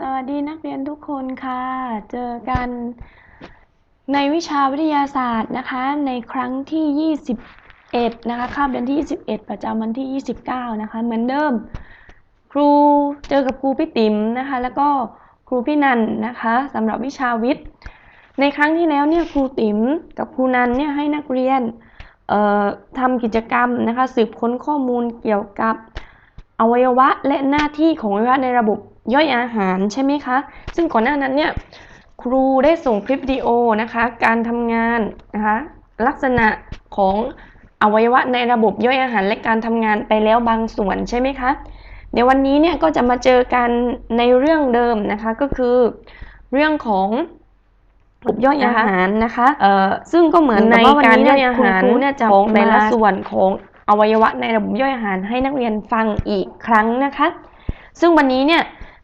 สวัสดีนักเรียนทุกคนค่ะ เจอกันในวิชาวิทยาศาสตร์นะคะ ในครั้งที่ 21 นะคะคาบเดือนที่ 21 ประจำวันที่ 29 นะคะ เหมือนเดิม ครูเจอกับครูพี่ติ๋มนะคะ แล้วก็ครูพี่นันนะคะสำหรับวิชาวิทย์ ในครั้งที่แล้วเนี่ยครูติ๋มกับครูนันเนี่ยให้นักเรียนทำกิจกรรมนะคะ สืบค้นข้อมูลเกี่ยวกับอวัยวะและหน้าที่ของอวัยวะในระบบ ย่อยอาหารใช่ไหมคะ ซึ่งก่อนหน้านั้นเนี่ยครูได้ส่งคลิปวิดีโอนะคะ การทำงานนะคะลักษณะของอวัยวะในระบบย่อยอาหารและการทำงานไปแล้วบางส่วนใช่ไหมคะ เดี๋ยววันนี้เนี่ยก็จะมาเจอกันในเรื่องเดิมนะคะก็คือเรื่องของระบบย่อยอาหารนะคะเอ่อซึ่งก็เหมือนในการย่อยอาหารเนี่ยจะของแต่ละส่วนของอวัยวะในระบบย่อยอาหารให้นักเรียนฟังอีกครั้งนะคะ ซึ่งวันนี้เนี่ย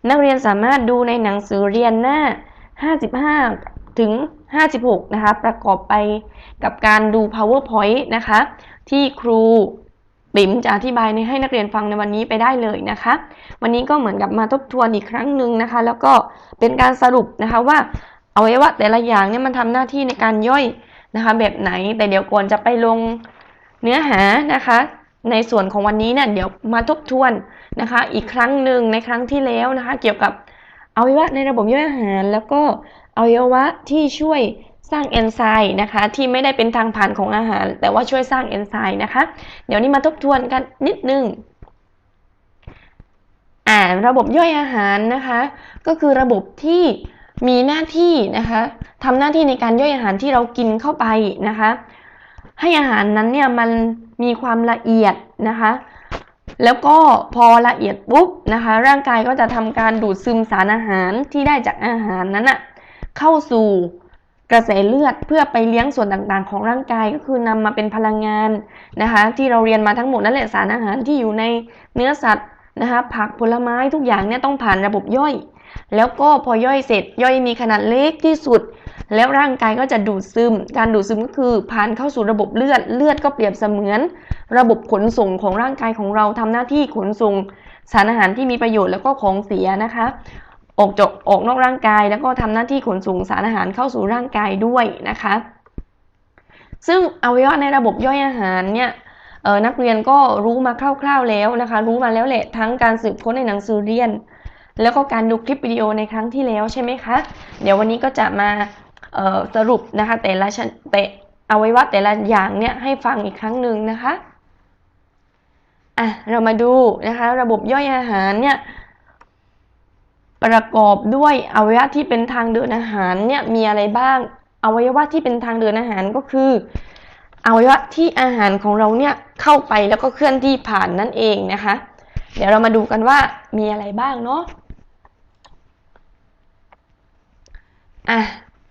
นักเรียนสามารถดูในหนังสือเรียนหน้า 55 ถึง 56 นะคะ ประกอบไปกับการดู powerpoint นะคะ ที่ครูติ๋มจะอธิบายในให้นักเรียนฟังในวันนี้ไปได้เลยนะคะ วันนี้ก็เหมือนกับมาทบทวนอีกครั้งหนึ่งนะคะ แล้วก็เป็นการสรุปนะคะว่าอวัยวะแต่ละอย่างเนี่ยมันทำหน้าที่ในการย่อยนะคะ แบบไหนแต่เดี๋ยวก่อนจะไปลงเนื้อหานะคะ ในส่วนของวันนี้เนี่ยเดี๋ยวมาทบทวนนะคะ อีกครั้งหนึ่งในครั้งที่แล้วนะคะ เกี่ยวกับอวัยวะในระบบย่อยอาหาร แล้วก็อวัยวะที่ช่วยสร้างเอนไซม์นะคะ ที่ไม่ได้เป็นทางผ่านของอาหาร แต่ว่าช่วยสร้างเอนไซม์นะคะ เดี๋ยวนี้มาทบทวนกันนิดนึงอ่าระบบย่อยอาหารนะคะ ก็คือระบบที่มีหน้าที่นะคะทำหน้าที่ในการย่อยอาหารที่เรากินเข้าไปนะคะ ให้อาหารนั้นเนี่ยมันมีความละเอียดนะคะ แล้วก็พอละเอียดปุ๊บนะคะ ร่างกายก็จะทำการดูดซึมสารอาหารที่ได้จากอาหารนั้นอะเข้าสู่กระแสเลือดเพื่อไปเลี้ยงส่วนต่างๆ ของร่างกายก็คือนำมาเป็นพลังงานนะคะ ที่เราเรียนมาทั้งหมดนั่นแหละสารอาหารที่อยู่ในเนื้อสัตว์นะคะ ผักผลไม้ทุกอย่างเนี่ยต้องผ่านระบบย่อย แล้วก็พอย่อยเสร็จย่อยมีขนาดเล็กที่สุด แล้วร่างกายก็จะดูดซึม การดูดซึมก็คือผ่านเข้าสู่ระบบเลือด เลือดก็เปรียบเสมือน ระบบขนส่งของร่างกายของเราทำหน้าที่ขนส่งสารอาหารที่มีประโยชน์แล้วก็ของเสียนะคะ ออกจากออกนอกร่างกายแล้วก็ทำหน้าที่ขนส่งสารอาหารเข้าสู่ร่างกายด้วยนะคะ ซึ่งอวัยวะในระบบย่อยอาหารเนี่ยนักเรียนก็รู้มาคร่าว ๆแล้วนะคะ รู้มาแล้วแหละทั้งการสืบค้นในหนังสือเรียน แล้วก็การดูคลิปวิดีโอในครั้งที่แล้วใช่ไหมคะ เดี๋ยววันนี้ก็จะมา สรุปนะคะแต่ละชนแต่อวัยวะแต่ละอย่างเนี่ยให้ฟังอีกครั้งหนึ่งนะคะอะเรามาดูนะคะระบบย่อยอาหารเนี่ยประกอบด้วยอวัยวะที่เป็นทางเดินอาหารเนี่ยมีอะไรบ้าง อวัยวะที่เป็นทางเดินอาหารก็คือ อวัยวะที่อาหารของเราเนี่ยเข้าไปแล้วก็เคลื่อนที่ผ่านนั่นเองนะคะ เดี๋ยวเรามาดูกันว่ามีอะไรบ้างเนาะอะ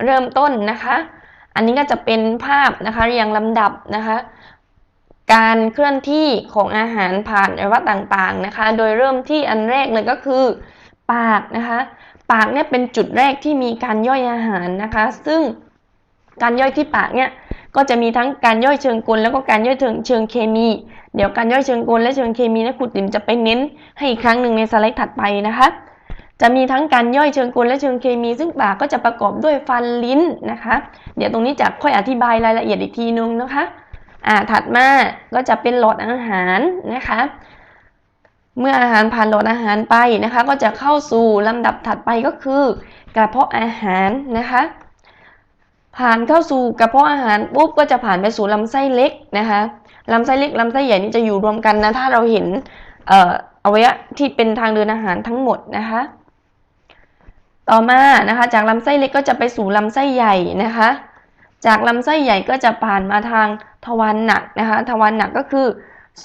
เริ่มต้นนะคะ อันนี้ก็จะเป็นภาพนะคะเรียงลำดับนะคะ การเคลื่อนที่ของอาหารผ่านอวัยวะต่างๆนะคะ โดยเริ่มที่อันแรกเลยก็คือ ปากนะคะ ปากเนี่ยเป็นจุดแรกที่มีการย่อยอาหารนะคะ ซึ่งการย่อยที่ปากเนี่ยก็จะมีทั้งการย่อยเชิงกลแล้วก็การย่อยเชิงเชิงเคมี เดี๋ยวการย่อยเชิงกลและเชิงเคมีนะครูติ๋มจะไปเน้นให้อีกครั้งหนึ่งในสไลด์ถัดไปนะคะ จะมีทั้งการย่อยเชิงกลและเชิงเคมี ซึ่งปากก็จะประกอบด้วยฟันลิ้นนะคะ เดี๋ยวตรงนี้จะค่อยอธิบายรายละเอียดอีกทีนึงนะคะอ่าถัดมาก็จะเป็นหลอดอาหารนะคะ เมื่ออาหารผ่านหลอดอาหารไปนะคะ ก็จะเข้าสู่ลำดับถัดไปก็คือกระเพาะอาหารนะคะ ผ่านเข้าสู่กระเพาะอาหารปุ๊บก็จะผ่านไปสู่ลำไส้เล็กนะคะลำไส้เล็กลำไส้ใหญ่นี่จะอยู่รวมกันนะถ้าเราเห็นเอ่ออวัยวะที่เป็นทางเดินอาหารทั้งหมดนะคะ ต่อมานะคะจากลำไส้เล็กก็จะไปสู่ลำไส้ใหญ่นะคะ จากลำไส้ใหญ่ก็จะผ่านมาทางทวารหนักนะคะ ทวารหนักก็คือ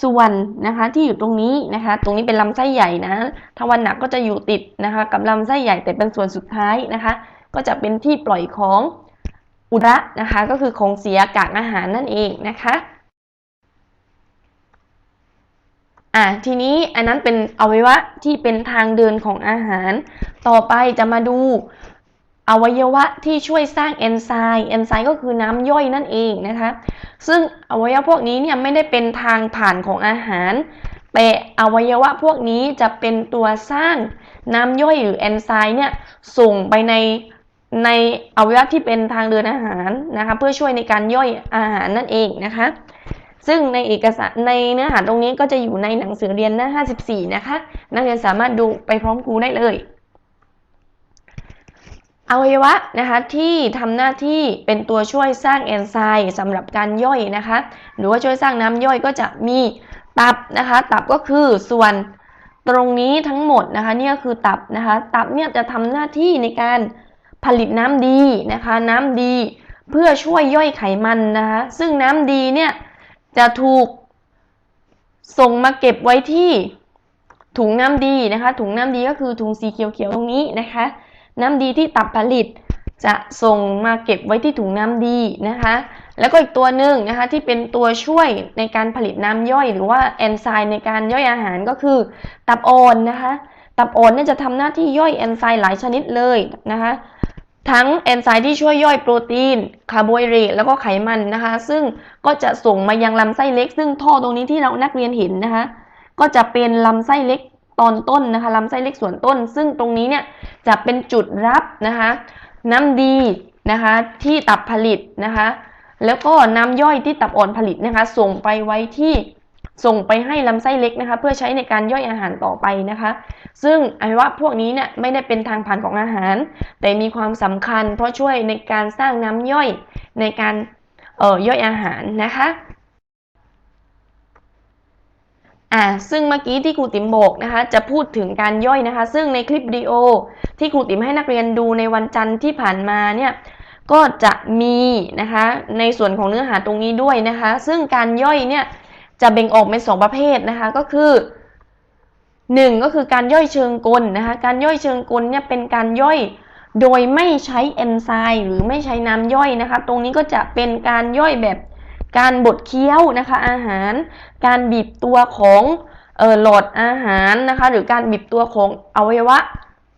ส่วนนะคะที่อยู่ตรงนี้นะคะ ตรงนี้เป็นลำไส้ใหญ่นะทวารหนักก็จะอยู่ติดนะคะ กับลำไส้ใหญ่แต่เป็นส่วนสุดท้ายนะคะ ก็จะเป็นที่ปล่อยของอุระนะคะ ก็คือของเสียกากอาหารนั่นเองนะคะ อะทีนี้อันนั้นเป็นอวัยวะที่เป็นทางเดินของอาหาร ต่อไปจะมาดูอวัยวะที่ช่วยสร้างเอนไซม์เอนไซม์ก็คือน้ำย่อยนั่นเองนะคะ ซึ่งอวัยวะพวกนี้เนี่ยไม่ได้เป็นทางผ่านของอาหาร แต่อวัยวะพวกนี้จะเป็นตัวสร้างน้ำย่อยหรือแอนไซม์เนี่ยส่งไปในในอวัยวะที่เป็นทางเดินอาหารนะคะ เพื่อช่วยในการย่อยอาหารนั่นเองนะคะ ซึ่งในเอกสารในเนื้อหาตรงนี้ก็จะอยู่ในหนังสือเรียนหน้า 54 นะคะ นักเรียนสามารถดูไปพร้อมครูได้เลย อวัยวะนะคะที่ทำหน้าที่เป็นตัวช่วยสร้างแอนไซม์สำหรับการย่อยนะคะ หรือว่าช่วยสร้างน้ำย่อยก็จะมีตับนะคะ ตับก็คือส่วนตรงนี้ทั้งหมดนะคะนี่ก็คือตับนะคะ ตับเนี่ยจะทำหน้าที่ในการผลิตน้ำดีนะคะ น้ำดีเพื่อช่วยย่อยไขมันนะคะ ซึ่งน้ำดีเนี่ย จะถูกส่งมาเก็บไว้ที่ถุงน้ำดีนะคะ ถุงน้ำดีก็คือถุงสีเขียวๆตรงนี้นะคะ น้ำดีที่ตับผลิตจะส่งมาเก็บไว้ที่ถุงน้ำดีนะคะ แล้วก็อีกตัวหนึ่งนะคะที่เป็นตัวช่วยในการผลิตน้ำย่อย หรือว่าแอนไซม์ในการย่อยอาหารก็คือตับอ่อนนะคะ ตับอ่อนเนี่ยจะทำหน้าที่ย่อยแอนไซม์หลายชนิดเลยนะคะ ทั้งแอนไซม์ที่ช่วยย่อยโปรตีน คาร์โบไฮเดรตแล้วก็ไขมันนะคะ ซึ่งก็จะส่งมายังลำไส้เล็ก ซึ่งท่อตรงนี้ที่เรานักเรียนเห็นนะคะ ก็จะเป็นลำไส้เล็กตอนต้นนะคะลำไส้เล็กส่วนต้น ซึ่งตรงนี้เนี่ยจะเป็นจุดรับนะคะ น้ำดีนะคะที่ตับผลิตนะคะ แล้วก็น้ำย่อยที่ตับอ่อนผลิตนะคะ ส่งไปไว้ที่ ส่งไปให้ลำไส้เล็กนะคะ เพื่อใช้ในการย่อยอาหารต่อไปนะคะ ซึ่งอวัยวะพวกนี้เนี่ยไม่ได้เป็นทางผ่านของอาหาร แต่มีความสำคัญ เพราะช่วยในการสร้างน้ำย่อยในการเอ่อย่อยอาหารนะคะอ่าซึ่งเมื่อกี้ที่ครูติ๋มบอกนะคะ จะพูดถึงการย่อยนะคะ ซึ่งในคลิปวิดีโอ ที่ครูติ๋มให้นักเรียนดูในวันจันทร์ที่ผ่านมาเนี่ยก็จะมีนะคะในส่วนของเนื้อหาตรงนี้ด้วยนะคะ ซึ่งการย่อยเนี่ย จะแบ่งออกเป็นสองประเภทนะคะก็คือหนึ่งก็คือการย่อยเชิงกลนะคะการย่อยเชิงกลเนี่ยเป็นการย่อยโดยไม่ใช้เอนไซม์หรือไม่ใช้น้ำย่อยนะคะ ตรงนี้ก็จะเป็นการย่อยแบบการบดเคี้ยวนะคะอาหาร การบีบตัวของเออหลอดอาหารนะคะ หรือการบีบตัวของอวัยวะ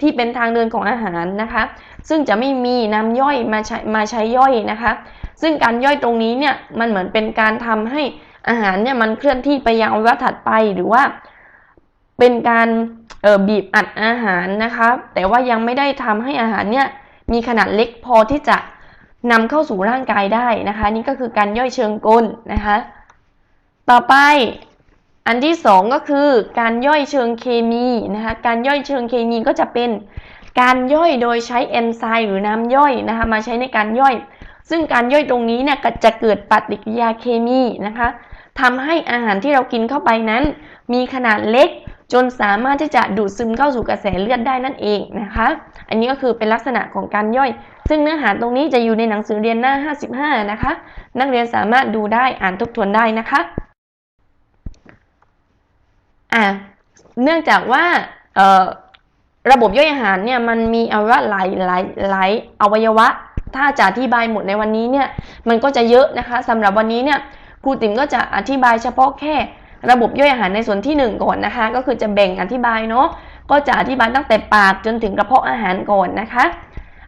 ที่เป็นทางเดินของอาหารนะคะ ซึ่งจะไม่มีน้ำย่อยมาใช้มาใช้ย่อยนะคะ ซึ่งการย่อยตรงนี้เนี่ยมันเหมือนเป็นการทำให้ อาหารเนี่ยมันเคลื่อนที่ไปยังอวัยวะถัดไปหรือว่า เป็นการออบีบอัดอาหารนะคะ แต่ว่ายังไม่ได้ทำให้อาหารเนี่ยมีขนาดเล็กพอที่จะนำเข้าสู่ร่างกายได้นะคะ นี่ก็คือการย่อยเชิงกลนะคะ ต่อไปอันที่สองก็คือการย่อยเชิงเคมีนะคะการย่อยเชิงเคมีก็จะเป็นการย่อยโดยใช้เอนไซม์หรือน้ำย่อยนะคะมาใช้ในการย่อย ซึ่งการย่อยตรงนี้เนี่ยก็จะเกิดปฏิกิริยาเคมีนะคะ ทำให้อาหารที่เรากินเข้าไปนั้น มีขนาดเล็กจนสามารถที่จะดูดซึมเข้าสู่กระแสเลือดได้นั่นเองนะคะ อันนี้ก็คือเป็นลักษณะของการย่อย ซึ่งเนื้อหาตรงนี้จะอยู่ในหนังสือเรียนหน้า 55 นะคะ นักเรียนสามารถดูได้อ่านทบทวนได้นะคะอะเนื่องจากว่าระบบย่อยอาหารเนี่ยมันมีอวัยวะหลายหลายหลายอวัยวะ ถ้าจะอธิบายหมดในวันนี้เนี่ยมันก็จะเยอะนะคะสำหรับวันนี้เนี่ย รูติ๋มก็จะอธิบายเฉพาะแค่ ระบบย่อยอาหารในส่วนที่หนึ่งก่อนนะคะ ก็คือจะแบ่งอธิบายเนาะก็จะอธิบายตั้งแต่ปากจนถึงกระเพาะอาหารก่อนนะคะ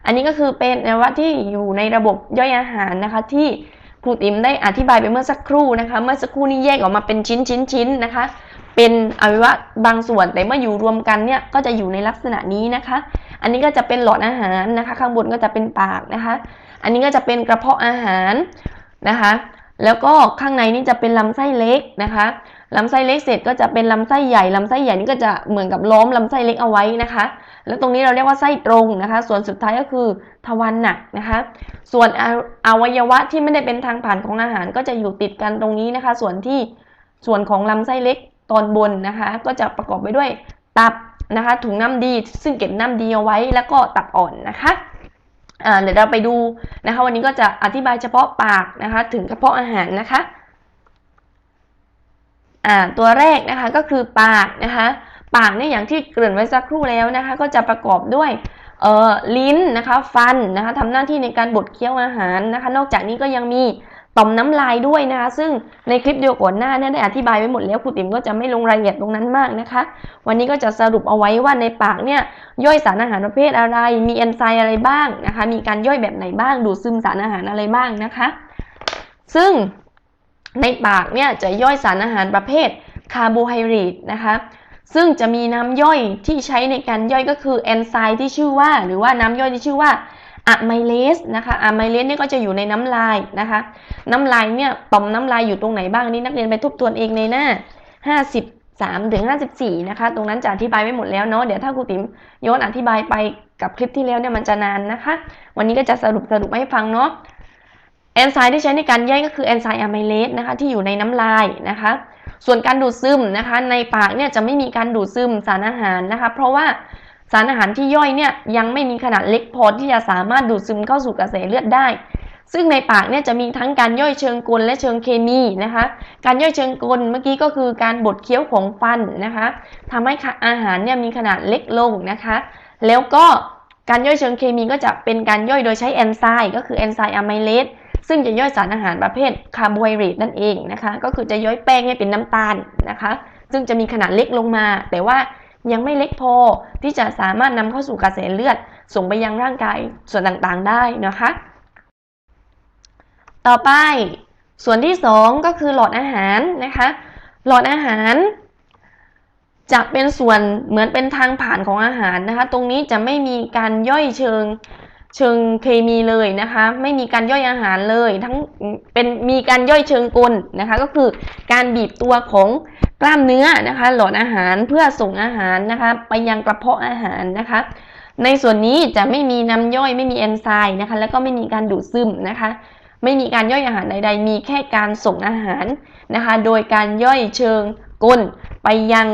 อันนี้ก็คือเป็นอวัยวะที่อยู่ในระบบย่อยอาหารนะคะ ที่ครูติ๋มได้อธิบายไปเมื่อสักครู่นะคะ เมื่อสักครู่นี้แยกออกมาเป็นชิ้นชิ้นชิ้นนะคะ เป็นอวัยวะบางส่วนแต่เมื่ออยู่รวมกันเนี่ยก็จะอยู่ในลักษณะนี้นะคะ อันนี้ก็จะเป็นหลอดอาหารนะคะ ข้างบนก็จะเป็นปากนะคะ อันนี้ก็จะเป็นกระเพาะอาหารนะคะ แล้วก็ข้างในนี่จะเป็นลำไส้เล็กนะคะลำไส้เล็กเสร็จก็จะเป็นลำไส้ใหญ่ลำไส้ใหญ่นี่ก็จะเหมือนกับล้อมลำไส้เล็กเอาไว้นะคะ แล้วตรงนี้เราเรียกว่าไส้ตรงนะคะ ส่วนสุดท้ายก็คือทวารหนักนะคะ ส่วนออวัยวะที่ไม่ได้เป็นทางผ่านของอาหาร ก็จะอยู่ติดกันตรงนี้นะคะ ส่วนที่ส่วนของลำไส้เล็กตอนบนนะคะ ก็จะประกอบไปด้วยตับนะคะ ถุงน้ำดี ซึ่งเก็บน้ำดีเอาไว้แล้วก็ตับอ่อนนะคะ เดี๋ยวเราไปดูนะคะ วันนี้ก็จะอธิบายเฉพาะปากนะคะ ถึงกระเพาะอาหารนะคะตัวแรกนะคะก็คือปากนะคะ ปากเนี่ยอย่างที่เกริ่นไว้สักครู่แล้วนะคะ ก็จะประกอบด้วยลิ้นนะคะ ฟันนะคะทำหน้าที่ในการบดเคี้ยวอาหารนะคะ นอกจากนี้ก็ยังมี ต่อมน้ำลายด้วยนะคะ ซึ่งในคลิปเดียวก่อนหน้าเนี่ยได้อธิบายไว้หมดแล้วครูติ๋มก็จะไม่ลงรายละเอียดตรงนั้นมากนะคะ วันนี้ก็จะสรุปเอาไว้ว่าในปากเนี่ยย่อยสารอาหารประเภทอะไร มีเอนไซม์อะไรบ้างนะคะ มีการย่อยแบบไหนบ้าง ดูดซึมสารอาหารอะไรบ้างนะคะ ซึ่งในปากเนี่ยจะย่อยสารอาหารประเภทคาร์โบไฮเดรตนะคะซึ่งจะมีน้ำย่อยที่ใช้ในการย่อยก็คือแอนไซม์ที่ชื่อว่า หรือว่าน้ำย่อยที่ชื่อว่า อะไมเลสนะคะอะไมเลสเนี่ยก็จะอยู่ในน้ำลายนะคะ น้ำลายเนี่ยต่อมน้ำลายอยู่ตรงไหนบ้างนนี่นักเรียนไปทบทวนเองในหน้า 53ถึง54 นะคะ ตรงนั้นจะอธิบายไว้หมดแล้วเนาะเดี๋ยวถ้าครูติ๋มย้อนอธิบายไปกับคลิปที่แล้วเนี่ยมันจะนานนะคะ วันนี้ก็จะสรุปสรุปให้ฟังเนาะแอนไซม์ที่ใช้ในการย่อยก็คือแอนไซม์อะไมเลสนะคะที่อยู่ในน้ำลายนะคะ ส่วนการดูดซึมนะคะ ในปากเนี่ยจะไม่มีการดูดซึมสารอาหารนะคะ เพราะว่า สารอาหารที่ย่อยเนี่ยยังไม่มีขนาดเล็กพอที่จะสามารถดูดซึมเข้าสู่กระแสเลือดได้ ซึ่งในปากเนี่ยจะมีทั้งการย่อยเชิงกลและเชิงเคมีนะคะ การย่อยเชิงกลเมื่อกี้ก็คือการบดเคี้ยวของฟันนะคะทำให้อาหารเนี่ยมีขนาดเล็กลงนะคะ แล้วก็การย่อยเชิงเคมีก็จะเป็นการย่อยโดยใช้แอนไซม์ก็คือแอนไซม์อะไมเลสซึ่งจะย่อยสารอาหารประเภทคาร์โบไฮเดรตนั่นเองนะคะ ก็คือจะย่อยแป้งให้เป็นน้ำตาลนะคะ ซึ่งจะมีขนาดเล็กลงมา แต่ว่า ยังไม่เล็กพอที่จะสามารถนำเข้าสู่กระแสเลือด ส่งไปยังร่างกายส่วนต่างๆได้นะคะ ต่อไปส่วนที่ 2 ก็คือหลอดอาหารนะคะ หลอดอาหารจะเป็นส่วนเหมือนเป็นทางผ่านของอาหารนะคะ ตรงนี้จะไม่มีการย่อยเชิง เชิงเคมีเลยนะคะ ไม่มีการย่อยอาหารเลย ทั้งเป็นมีการย่อยเชิงกลนะคะ ก็คือการบีบตัวของกล้ามเนื้อนะคะ หลอดอาหารเพื่อส่งอาหารนะคะ ไปยังกระเพาะอาหารนะคะ ในส่วนนี้จะไม่มีน้ำย่อยไม่มีเอนไซม์นะคะ แล้วก็ไม่มีการดูดซึมนะคะ ไม่มีการย่อยอาหารใดๆ มีแค่การส่งอาหารนะคะ โดยการย่อยเชิงกลไปยัง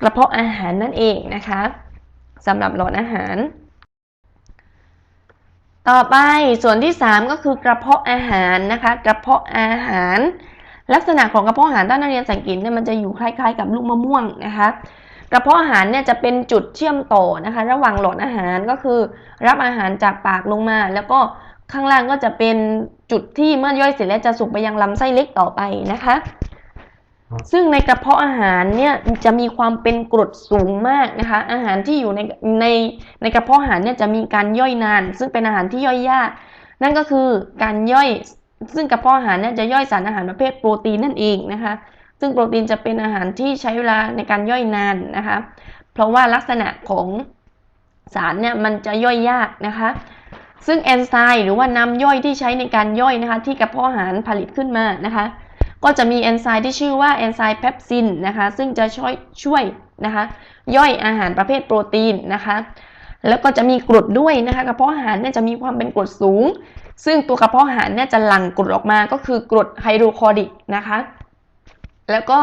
กระเพาะอาหารนั่นเองนะคะสำหรับหลอดอาหาร ต่อไปส่วนที่ 3 ก็คือกระเพาะอาหารนะคะ กระเพาะอาหาร ลักษณะของกระเพาะอาหารถ้านักเรียนสังเกตเนี่ยมันจะอยู่คล้ายๆ กับลูกมะม่วงนะคะ กระเพาะอาหารเนี่ยจะเป็นจุดเชื่อมต่อนะคะ ระหว่างหลอดอาหารก็คือ รับอาหารจากปากลงมา แล้วก็ข้างล่างก็จะเป็นจุดที่เมื่อย่อยเสร็จแล้วจะส่งไปยังลำไส้เล็กต่อไปนะคะ ซึ่งในกระเพาะอาหารเนี่ยจะมีความเป็นกรดสูงมากนะคะ อาหารที่อยู่ในในในกระเพาะอาหารเนี่ยจะมีการย่อยนาน ซึ่งเป็นอาหารที่ย่อยยาก นั่นก็คือการย่อย ซึ่งกระเพาะอาหารเนี่ยจะย่อยสารอาหารประเภทโปรตีนนั่นเองนะคะ ซึ่งโปรตีนจะเป็นอาหารที่ใช้เวลาในการย่อยนานนะคะ เพราะว่าลักษณะของสารเนี่ยมันจะย่อยยากนะคะ ซึ่งแอนไซม์หรือว่าน้ำย่อยที่ใช้ในการย่อยนะคะ ที่กระเพาะอาหารผลิตขึ้นมานะคะ ก็จะมีแอนไซม์ที่ชื่อว่าแอนไซม์เพปซินนะคะซึ่งจะช่วยช่วยนะคะย่อยอาหารประเภทโปรตีนนะคะแล้วก็จะมีกรดด้วยนะคะกระเพาะอาหารเนี่ยจะมีความเป็นกรดสูง ซึ่งตัวกระเพาะอาหารเนี่ยจะหลั่งกรดออกมาก็คือกรดไฮโดรคลอริกนะคะแล้วก็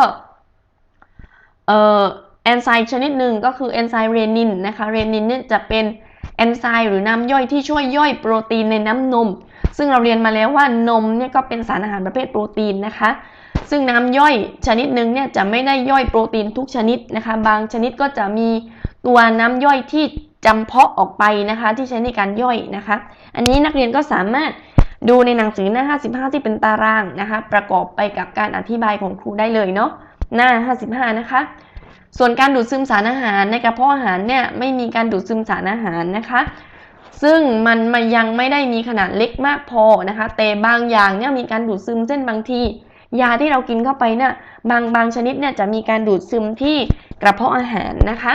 เอ่อแอนไซม์ชนิดหนึ่งก็คือแอนไซม์เรนินนะคะเรนินเนี่ยจะเป็นแอนไซม์หรือน้ำย่อยที่ช่วยย่อยโปรตีนในน้ำนม ซึ่งเราเรียนมาแล้วว่านมเนี่ยก็เป็นสารอาหารประเภทโปรตีนนะคะ ซึ่งน้ำย่อยชนิดหนึ่งเนี่ยจะไม่ได้ย่อยโปรตีนทุกชนิดนะคะ บางชนิดก็จะมีตัวน้ำย่อยที่จำเพาะออกไปนะคะ ที่ใช้ในการย่อยนะคะ อันนี้นักเรียนก็สามารถดูในหนังสือหน้า 55 ที่เป็นตารางนะคะ ประกอบไปกับการอธิบายของครูได้เลยเนาะหน้า 55 นะคะ ส่วนการดูดซึมสารอาหารในกระเพาะอาหารเนี่ยไม่มีการดูดซึมสารอาหารนะคะ ซึ่งมันมยังไม่ได้มีขนาดเล็กมากพอนะคะ แต่บางอย่างเนี่ยมีการดูดซึมเช่นบางทียาที่เรากินเข้าไปเนี่ยบางบางชนิดเนี่ยจะมีการดูดซึมที่กระเพาะอาหารนะคะ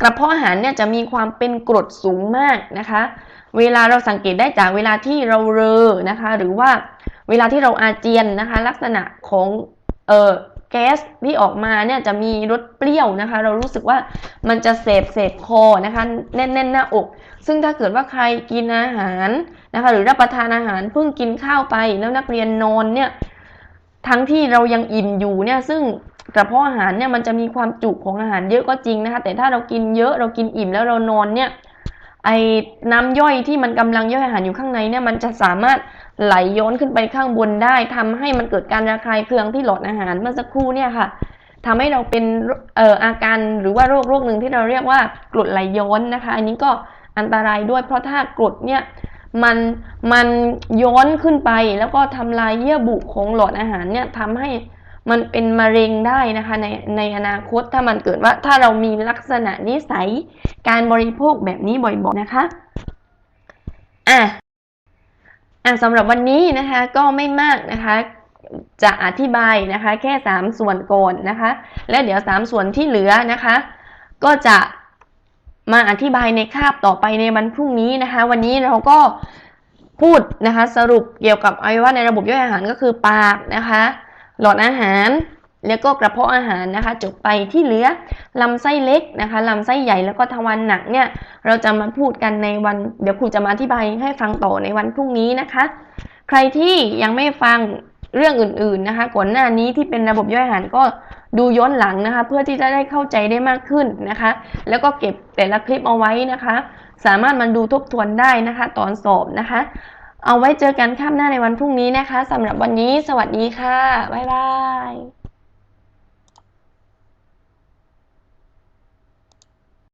กระเพาะอาหารเนี่ยจะมีความเป็นกรดสูงมากนะคะ เวลาเราสังเกตได้จากเวลาที่เราเรอนะคะ หรือว่าเวลาที่เราอาเจียนนะคะ ลักษณะของเอ่อ ก๊สที่ออกมาเนี่ยจะมีรสเปรี้ยวนะคะ เรารู้สึกว่ามันจะเสบเสบคอนะคะ แน่นแน่นหน้าอก ซึ่งถ้าเกิดว่าใครกินอาหารนะคะ หรือรับประทานอาหารเพิ่งกินข้าวไปแล้วนักเรียนนอนเนี่ยทั้งที่เรายังอิ่มอยู่เนี่ยซึ่งกระเพาะอาหารเนี่ยมันจะมีความจุของอาหารเยอะก็จริงนะคะ แต่ถ้าเรากินเยอะเรากินอิ่มแล้วเรานอนเนี่ย ไอ้น้ำย่อยที่มันกำลังย่อยอาหารอยู่ข้างในเนี่ยมันจะสามารถไหลย้อนขึ้นไปข้างบนได้ทำให้มันเกิดการระคายเคืองที่หลอดอาหารเมื่อสักครู่เนี่ยค่ะทำให้เราเป็นเอ่ออาการหรือว่าโรคโรคหนึ่งที่เราเรียกว่ากรดไหลย้อนนะคะ อันนี้ก็อันตรายด้วยเพราะถ้ากรดเนี่ยมันมันย้อนขึ้นไปแล้วก็ทำลายเยื่อบุของหลอดอาหารเนี่ยทำให้ มันเป็นมะเร็งได้นะคะในในอนาคตถ้ามันเกิดว่าถ้าเรามีลักษณะนิสัยการบริโภคแบบนี้บ่อยๆนะคะอะอะสำหรับวันนี้นะคะก็ไม่มากนะคะจะอธิบายนะคะแค่ 3 ส่วนก่อนนะคะ และเดี๋ยว 3 ส่วนที่เหลือนะคะ ก็จะมาอธิบายในคาบต่อไปในวันพรุ่งนี้นะคะ วันนี้เราก็พูดนะคะสรุปเกี่ยวกับอวัยวะในระบบย่อยอาหารก็คือปากนะคะ หลอดอาหาร แล้วก็กระเพาะอาหารนะคะ จบไปที่เหลือลำไส้เล็กนะคะลำไส้ใหญ่แล้วก็ทวารหนักเนี่ยเราจะมาพูดกันในวันเดี๋ยวครูจะมาอธิบายให้ฟังต่อในวันพรุ่งนี้นะคะ ใครที่ยังไม่ฟังเรื่องอื่นๆนะคะก่อนหน้านี้ที่เป็นระบบย่อยอาหารก็ดูย้อนหลังนะคะ เพื่อที่จะได้เข้าใจได้มากขึ้นนะคะ แล้วก็เก็บแต่ละคลิปเอาไว้นะคะ สามารถมันดูทบทวนได้นะคะ ตอนสอบนะคะ เอาไว้เจอกันค่ำหน้าในวันพรุ่งนี้นะคะสำหรับวันนี้สวัสดีค่ะ บ๊ายบาย